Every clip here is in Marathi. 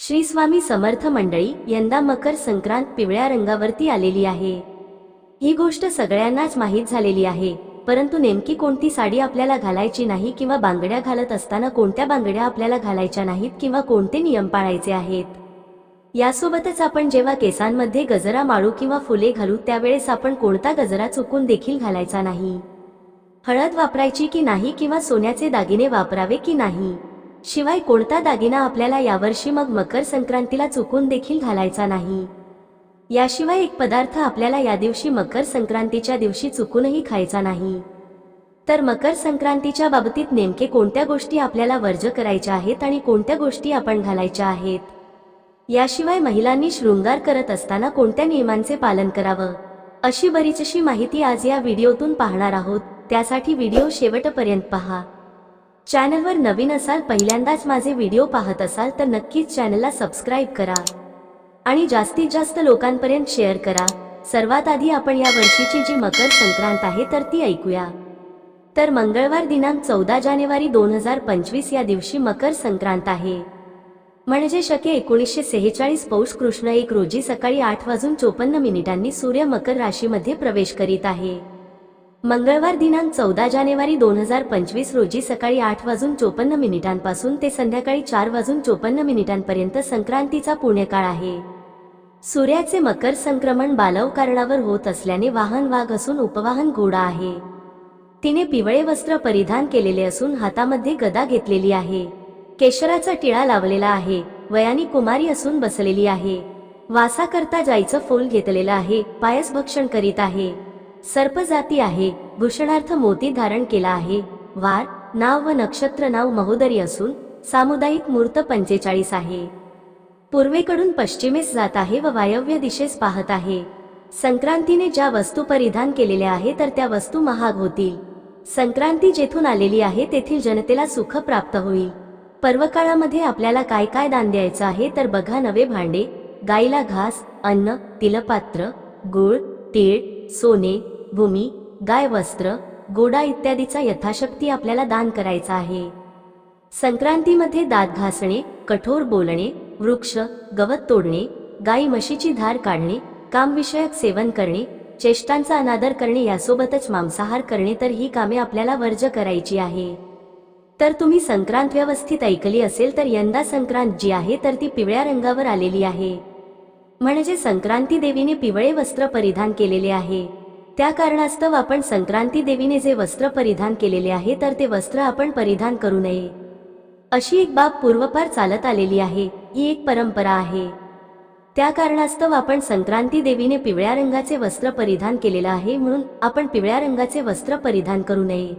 श्री स्वामी समर्थ मंडळी यंदा मकर संक्रांत पिवळ्या रंगावरती आलेली आहे. ही गोष्ट सगळ्यांनाच माहीत झालेली आहे परंतु नेमकी कोणती साडी आपल्याला घालायची नाही किंवा बांगड्या घालत असताना कोणत्या बांगड्या आपल्याला घालायच्या नाहीत किंवा कोणते नियम पाळायचे आहेत? यासोबतच आपण जेव्हा केसांमध्ये गजरा माळू किंवा फुले घालू त्यावेळेस आपण कोणता गजरा चुकून देखील घालायचा नाही? हळद वापरायची की नाही किंवा सोन्याचे दागिने वापरावे की नाही? शिवाय कोणता दागिना आपल्याला यावर्षी मग मकर संक्रांतीला चुकून देखील घालायचा नाही. याशिवाय एक पदार्थ आपल्याला या दिवशी मकर संक्रांतीच्या दिवशी चुकूनही खायचा नाही. तर मकर संक्रांतीच्या बाबतीत नेमके कोणत्या गोष्टी आपल्याला वर्ज करायच्या आहेत आणि कोणत्या गोष्टी आपण घालायच्या आहेत? याशिवाय महिलांनी शृंगार करत असताना कोणत्या नियमांचे पालन करावं? अशी बरीचशी माहिती आज या व्हिडिओतून पाहणार आहोत. त्यासाठी व्हिडिओ शेवटपर्यंत पहा. चॅनलवर नवीन असाल पहिल्यांदाच माझे व्हिडिओ पाहत असाल तर नक्कीच चॅनलला सबस्क्राईब करा. आणि जास्तीत जास्त लोकांपर्यंत शेअर करा. सर्वात आधी आपण या वर्षीची जी मकर संक्रांत आहे तर ती ऐकूया. तर मंगळवार दिनांक चौदा जानेवारी दोन हजार पंचवीस या दिवशी मकर संक्रांत आहे. म्हणजे शके एकोणीसशे सेहेचाळीस पौष कृष्ण एक रोजी सकाळी आठ वाजून चोपन्न मिनिटांनी सूर्य मकर राशीमध्ये प्रवेश करीत आहे. मंगळवार दिनांक चौदा जानेवारी दोन हजार पंचवीस रोजी सकाळी आठ वाजून चोपन्न मिनिटांपासून ते संध्याकाळी चार वाजून चोपन्न मिनिटांपर्यंत संक्रांतीचा पुण्यकाळ आहे. सूर्याचे मकर संक्रमण बालव कारणावर होत असल्याने वाहन वाघ असून उपवाहन घोडा आहे. तिने पिवळे वस्त्र परिधान केलेले असून हातामध्ये गदा घेतलेली आहे. केशराचा टिळा लावलेला आहे. वयानी कुमारी असून बसलेली आहे. वासा करता जायचं फूल घेतलेलं आहे. पायस भक्षण करीत आहे. सर्प जाती आहे. भूषणार्थ मोती धारण केला आहे. वार नाव व नक्षत्र नाव महोदरी असून सामुदायिक मूर्त पंचेचाळीस आहे. पूर्वेकडून पश्चिमेस जात आहे व वायव्य दिशेस पाहत आहे. संक्रांतीने ज्या वस्तू परिधान केलेल्या आहे तर त्या वस्तू महाग होतील. संक्रांती जेथून आलेली आहे तेथील जनतेला सुख प्राप्त होईल. पर्वकाळामध्ये आपल्याला काय काय दान द्यायचं आहे तर बघा नवे भांडे गाईला घास अन्न तिलपात्र गुळ तीळ सोने भूमी गाय वस्त्र गोडा इत्यादीचा यथाशक्ती आपल्याला दान करायचा आहे. संक्रांतीमध्ये दात घासणे कठोर बोलणे वृक्ष गवत तोडणे गाई म्हशीची धार काढणे कामविषयक सेवन करणे चेष्टांचा अनादर करणे यासोबतच मांसाहार करणे तर ही कामे आपल्याला वर्ज करायची आहे. तर तुम्ही संक्रांत व्यवस्थित ऐकली असेल तर यंदा संक्रांत जी आहे तर ती पिवळ्या रंगावर आलेली आहे. म्हणजे संक्रांती देवीने पिवळे वस्त्र परिधान केलेले आहे. त्या कारणास्तव आपण संक्रांती देवीने जे वस्त्र परिधान केलेले आहे तर ते वस्त्र आपण परिधान करू नये. अशी एक बाब पूर्वपार चालत आलेली आहे ही एक परंपरा आहे. त्या कारणास्तव आपण संक्रांती देवीने पिवळ्या रंगाचे वस्त्र परिधान केलेलं आहे म्हणून आपण पिवळ्या रंगाचे वस्त्र परिधान करू नये.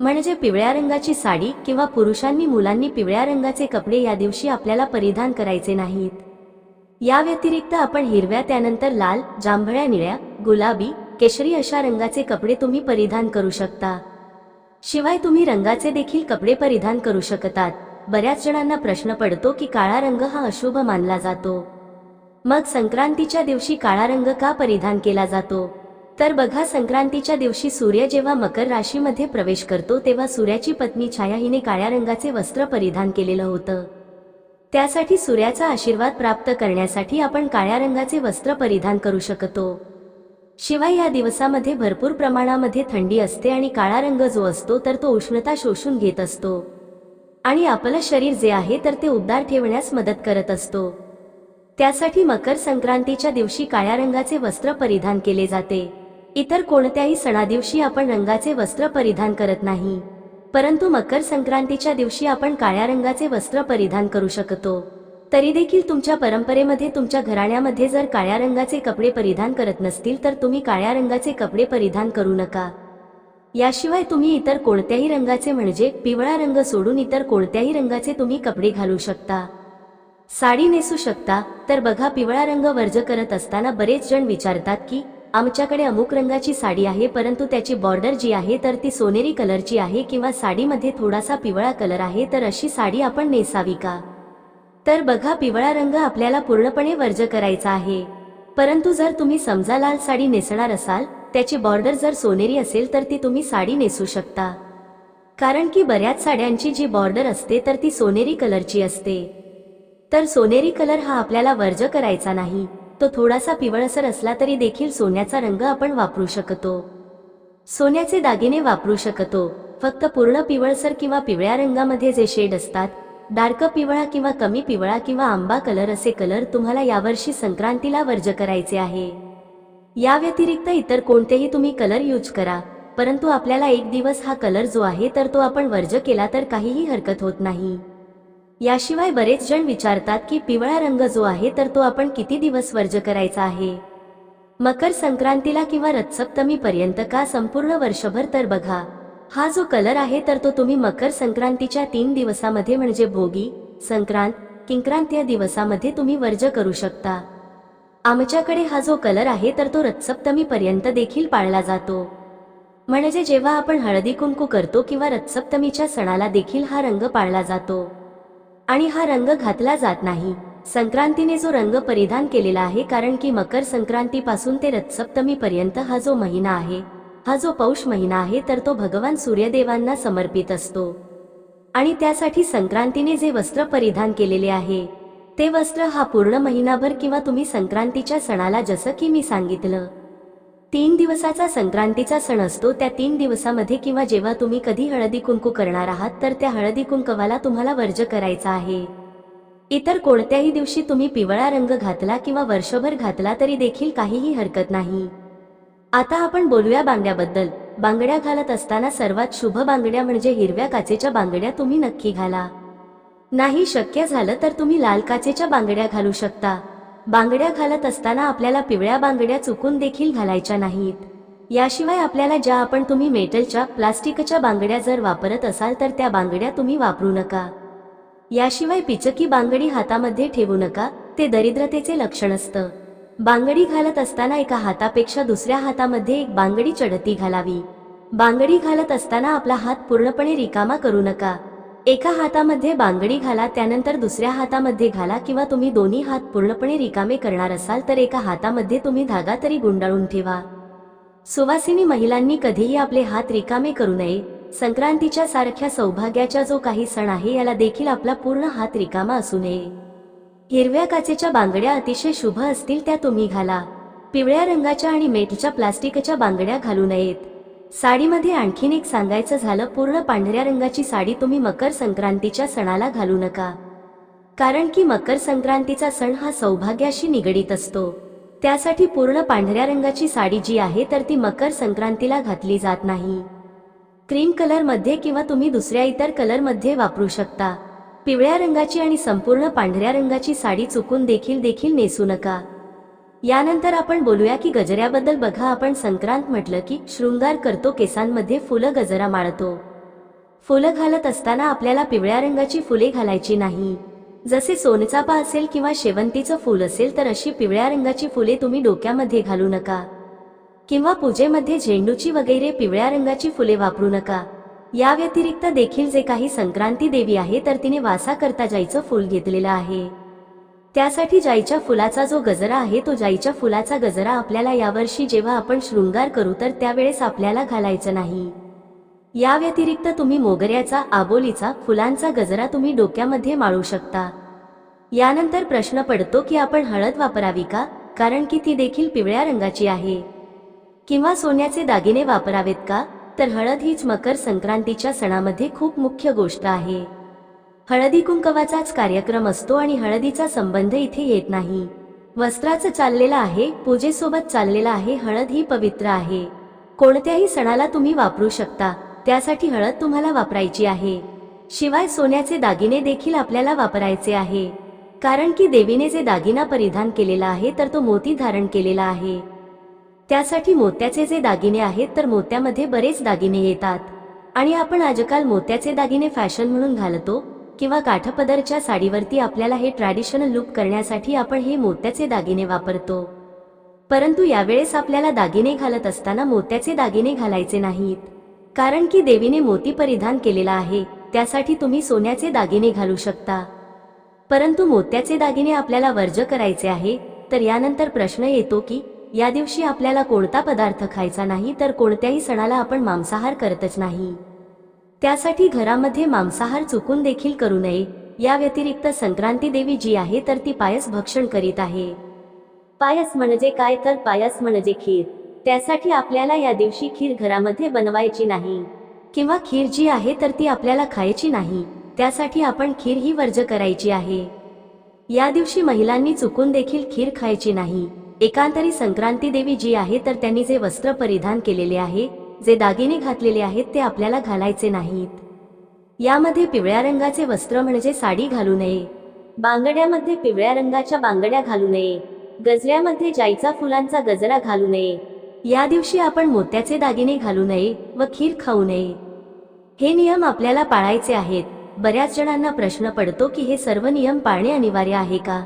म्हणजे पिवळ्या रंगाची साडी किंवा पुरुषांनी मुलांनी पिवळ्या रंगाचे कपडे या दिवशी आपल्याला परिधान करायचे नाहीत. या व्यतिरिक्त आपण हिरव्या त्यानंतर लाल जांभळ्या निळ्या गुलाबी केशरी अशा रंगाचे कपडे तुम्ही परिधान करू शकता. शिवाय तुम्ही रंगाचे देखील कपडे परिधान करू शकतात. बऱ्याच जणांना प्रश्न पडतो की काळा रंग हा अशुभ मानला जातो. मग संक्रांतीच्या दिवशी काळा रंग का परिधान केला जातो? तर बघा संक्रांतीच्या दिवशी सूर्य जेव्हा मकर राशीमध्ये प्रवेश करतो तेव्हा सूर्याची पत्नी छाया हिने काळ्या रंगाचे वस्त्र परिधान केलेलं होतं. त्यासाठी सूर्याचा आशीर्वाद प्राप्त करण्यासाठी आपण काळ्या रंगाचे वस्त्र परिधान करू शकतो. शिवाय या दिवसामध्ये भरपूर प्रमाणामध्ये थंडी असते आणि काळा रंग जो असतो तर तो उष्णता शोषून घेत असतो. आणि आपलं शरीर जे आहे तर ते उबदार ठेवण्यास मदत करत असतो. त्यासाठी मकर संक्रांतीच्या दिवशी काळ्या रंगाचे वस्त्र परिधान केले जाते. इतर कोणत्याही सणादिवशी आपण रंगाचे वस्त्र परिधान करत नाही. परंतु मकर संक्रांतीच्या दिवशी आपण काळ्या रंगाचे वस्त्र परिधान करू शकतो. तरी देखील तुमच्या परंपरेमध्ये तुमच्या घराण्यामध्ये जर काळ्या रंगाचे कपडे परिधान करत नसतील तर तुम्ही काळ्या रंगाचे कपडे परिधान करू नका. याशिवाय तुम्ही इतर कोणत्याही रंगाचे म्हणजे पिवळा रंग सोडून इतर कोणत्याही रंगाचे तुम्ही कपडे घालू शकता. साडी नेसू शकता तर बघा पिवळा रंग वर्ज करत असताना बरेच जण विचारतात की आमच्याकडे अमुक रंगाची साडी आहे परंतु त्याची बॉर्डर जी आहे तर ती सोनेरी कलरची आहे किंवा साडीमध्ये थोडासा पिवळा कलर आहे तर अशी साडी आपण नेसावी का? तर बघा पिवळा रंग आपल्याला पूर्णपणे वर्ज करायचा आहे. परंतु जर तुम्ही समजा लाल साडी नेसणार असाल त्याची बॉर्डर जर सोनेरी असेल तर ती तुम्ही साडी नेसू शकता. कारण की बऱ्याच साड्यांची जी बॉर्डर असते तर ती सोनेरी कलरची असते. तर सोनेरी कलर हा आपल्याला वर्ज करायचा नाही. तो थोडासा पिवळसर असला तरी देखील सोन्याचा रंग आपण वापरू शकतो. सोन्याचे दागिने वापरू शकतो. फक्त पूर्ण पिवळसर किंवा पिवळ्या रंगामध्ये जे शेड असतात डार्क पिवळा किंवा कमी पिवळा किंवा आंबा कलर असे कलर तुम्हाला यावर्षी संक्रांतीला वर्ज करायचे आहे. या व्यतिरिक्त इतर कोणतेही तुम्ही कलर यूज करा परंतु आपल्याला एक दिवस हा कलर जो आहे तर तो आपण वर्ज केला तर काहीही हरकत होत नाही. याशिवाय बरेच जण विचारतात की पिवळा रंग जो आहे तर तो आपण किती दिवस वर्ज करायचा आहे? मकर संक्रांतीला किंवा रथसप्तमी पर्यंत का संपूर्ण वर्षभर तर बघा. हा जो कलर आहे तर तो तुम्ही मकर संक्रांतीच्या तीन दिवसामध्ये म्हणजे भोगी संक्रांत किंक्रांत या दिवसामध्ये तुम्ही वर्ज करू शकता. आमच्याकडे हा जो कलर आहे तर तो रथसप्तमी पर्यंत देखील पाळला जातो. म्हणजे जेव्हा आपण हळदी कुंकू करतो किंवा रथसप्तमीच्या सणाला देखील हा रंग पाळला जातो. आणि हा रंग घातला जात नाही. संक्रांतीने जो रंग परिधान केलेला आहे कारण की मकर संक्रांतीपासून ते रथसप्तमी पर्यंत हा जो महिना आहे हा जो पौष महिना आहे तर तो भगवान सूर्यदेवांना समर्पित असतो. आणि त्यासाठी संक्रांतीने जे वस्त्र परिधान केलेले आहे ते वस्त्र हा पूर्ण महिनाभर किंवा तुम्ही संक्रांतीच्या सणाला जसं की मी सांगितलं तीन दिवसाचा संक्रांतीचा सण असतो त्या तीन दिवसामध्ये किंवा जेव्हा तुम्ही कधी हळदी कुंकू करणार आहात तर त्या हळदी कुंकवाला तुम्हाला वर्ज करायचा आहे. इतर कोणत्याही दिवशी तुम्ही पिवळा रंग घातला किंवा वर्षभर घातला तरी देखील काहीही हरकत नाही. आता आपण बोलूया बांगड्याबद्दल बांगड्या घालत असताना सर्वात शुभ बांगड्या म्हणजे हिरव्या काचेच्या बांगड्या तुम्ही नक्की घाला. नाही शक्य झालं तर तुम्ही लाल काचेच्या बांगड्या घालू शकता. बांगड्या घालत असताना आपल्याला पिवळ्या बांगड्या चुकून देखील घालायच्या नाहीत. याशिवाय आपल्याला ज्या आपण तुम्ही मेटलच्या प्लास्टिकच्या बांगड्या जर वापरत असाल तर त्या बांगड्या तुम्ही वापरू नका. याशिवाय पिचकी बांगडी हातामध्ये ठेवू नका ते दरिद्रतेचे लक्षण असतं. बांगडी घालत असताना एका हातापेक्षा दुसऱ्या हातामध्ये एक बांगडी चढती घालावी. बांगडी घालत असताना आपला हात पूर्णपणे रिकामा करू नका. एका हातामध्ये बांगडी घाला त्यानंतर दुसऱ्या हातामध्ये घाला किंवा तुम्ही दोन्ही हात पूर्णपणे रिकामे करणार असाल तर एका हातामध्ये तुम्ही धागा तरी गुंडाळून ठेवा. सुवासिनी महिलांनी कधीही आपले हात रिकामे करू नये. संक्रांतीच्या सारख्या सौभाग्याचा जो काही सण आहे याला देखील आपला पूर्ण हात रिकामा असू नये. हिरव्या काचेच्या बांगड्या अतिशय शुभ असतील त्या तुम्ही घाला. पिवळ्या रंगाच्या आणि मेटच्या प्लास्टिकच्या बांगड्या घालू नयेत. साडीमध्ये आणखीन एक सांगायचं झालं पूर्ण पांढऱ्या रंगाची साडी तुम्ही मकर संक्रांतीच्या सणाला घालू नका. कारण की मकर संक्रांतीचा सण हा सौभाग्याशी निगडीत असतो. त्यासाठी पूर्ण पांढऱ्या रंगाची साडी जी आहे तर ती मकर संक्रांतीला घातली जात नाही. क्रीम कलरमध्ये किंवा तुम्ही दुसऱ्या इतर कलरमध्ये वापरू शकता. पिवळ्या रंगाची आणि संपूर्ण पांढऱ्या रंगाची साडी चुकून देखील देखील नेसू नका. यानंतर आपण बोलूया की गजऱ्याबद्दल बघा. आपण संक्रांत म्हटलं की शृंगार करतो केसांमध्ये फुलं गजरा माळतो फुलं घालत असताना आपल्याला पिवळ्या रंगाची फुले घालायची नाही. जसे सोनचापा असेल किंवा शेवंतीचं फूल असेल तर अशी पिवळ्या रंगाची फुले तुम्ही डोक्यामध्ये घालू नका. किंवा पूजेमध्ये झेंडूची वगैरे पिवळ्या रंगाची फुले वापरू नका. या व्यतिरिक्त देखील जे काही संक्रांती देवी आहे तर तिने वासा करता जायचं फूल घेतलेलं आहे. त्यासाठी जाईच्या फुलाचा जो गजरा आहे तो जाईच्या फुलाचा गजरा आपल्याला यावर्षी जेव्हा आपण शृंगार करू तर त्यावेळेस आपल्याला घालायचं नाही. या व्यतिरिक्त तुम्ही मोगऱ्याचा आबोलीचा फुलांचा गजरा तुम्ही डोक्यामध्ये माळू शकता. यानंतर प्रश्न पडतो की आपण हळद वापरावी का? कारण की ती देखील पिवळ्या रंगाची आहे. किंवा सोन्याचे दागिने वापरावेत का? तर हळद हीच मकर संक्रांतीच्या सणामध्ये खूप मुख्य गोष्ट आहे. हळदी कुंकवाचाच कार्यक्रम असतो आणि हळदीचा संबंध इथे येत नाही. वस्त्राचं चाललेलं आहे पूजेसोबत चाललेलं आहे हळद ही पवित्र आहे. कोणत्याही सणाला तुम्ही वापरू शकता त्यासाठी हळद तुम्हाला वापरायची आहे. शिवाय सोन्याचे दागिने देखील आपल्याला वापरायचे आहे. कारण की देवीने जे दागिना परिधान केलेला आहे तर तो मोती धारण केलेला आहे. त्यासाठी मोत्याचे जे दागिने आहेत तर मोत्यामध्ये बरेच दागिने येतात. आणि आपण आजकाल मोत्याचे दागिने फॅशन म्हणून घालतो किंवा काठपदरच्या साडीवरती आपल्याला हे ट्रॅडिशनल लुक करण्यासाठी आपण हे मोत्याचे दागिने वापरतो. परंतु यावेळेस आपल्याला दागिने घालत असताना मोत्याचे दागिने घालायचे नाहीत. कारण की देवीने मोती परिधान केलेला आहे त्यासाठी तुम्ही सोन्याचे दागिने घालू शकता. परंतु मोत्याचे दागिने आपल्याला वर्ज करायचे आहे तर यानंतर प्रश्न येतो की या दिवशी आपल्याला कोणता पदार्थ खायचा नाही तर कोणत्याही सणाला आपण मांसाहार करतच नाही. त्यासाठी घरामध्ये मांसाहार चुकून देखील करू नये. या व्यतिरिक्त संक्रांती देवी जी आहे तर ती पायस भक्षण करीत आहे. पायस म्हणजे काय तर पायस म्हणजे खीर. त्यासाठी आपल्याला या दिवशी खीर घरामध्ये बनवायची नाही. किंवा खीर जी आहे तर ती आपल्याला खायची नाही. त्यासाठी आपण खीर ही वर्ज करायची आहे. या दिवशी महिलांनी चुकून देखील खीर खायची नाही. एकांतरी संक्रांती देवी जी आहे तर त्यांनी जे वस्त्र परिधान केलेले आहे जे दागिने घातलेले आहेत ते आपल्याला घालायचे नाहीत. यामध्ये पिवळ्या रंगाचे वस्त्र म्हणजे साडी घालू नये. बांगड्यामध्ये पिवळ्या रंगाच्या बांगड्या घालू नये. गजऱ्यामध्ये जाईचा फुलांचा गजरा घालू नये. या दिवशी आपण मोत्याचे दागिने घालू नये व खीर खाऊ नये. हे नियम आपल्याला पाळायचे आहेत. बऱ्याच जणांना प्रश्न पडतो की हे सर्व नियम पाळणे अनिवार्य आहे का?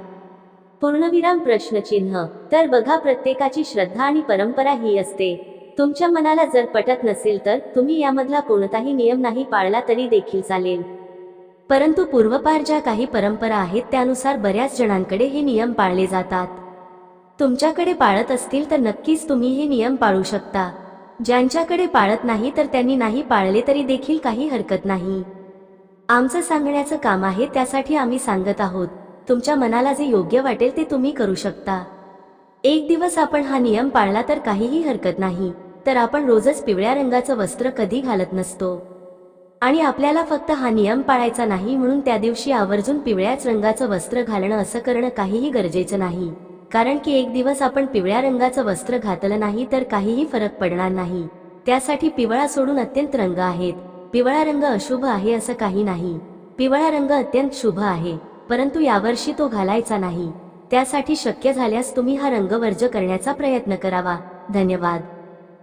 पूर्णविराम प्रश्नचिन्ह. तर बघा प्रत्येकाची श्रद्धा आणि परंपरा ही असते. तुमच्या मनाला जर पटत नसेल तर तुम्ही यामधला कोणताही नियम नाही पाळला तरी देखील चालेल. परंतु पूर्वपार ज्या काही परंपरा आहेत त्यानुसार बऱ्याच जणांकडे हे नियम पाळले जातात. तुमच्याकडे पाळत असतील तर नक्कीच तुम्ही हे नियम पाळू शकता. ज्यांच्याकडे पाळत नाही तर त्यांनी नाही पाळले तरी देखील काही हरकत नाही. आमचं सांगण्याचं काम आहे त्यासाठी आम्ही सांगत आहोत. तुमच्या मनाला जे योग्य वाटेल ते तुम्ही करू शकता. एक दिवस आपण हा नियम पाळला तर काहीही हरकत नाही. तर आपण रोजच पिवळ्या रंगाचं वस्त्र कधी घालत नसतो. आणि आपल्याला फक्त हा नियम पाळायचा नाही म्हणून त्या दिवशी आवर्जून पिवळ्याच रंगाचं वस्त्र घालणं असं करणं काहीही गरजेचं नाही. कारण की एक दिवस आपण पिवळ्या रंगाचं वस्त्र घातलं नाही तर काहीही फरक पडणार नाही. त्यासाठी पिवळा सोडून अत्यंत रंग आहेत. पिवळा रंग अशुभ आहे असं काही नाही. पिवळा रंग अत्यंत शुभ आहे परंतु यावर्षी तो घालायचा नाही. त्यासाठी शक्य झाल्यास तुम्ही हा रंग वर्ज करण्याचा प्रयत्न करावा. धन्यवाद.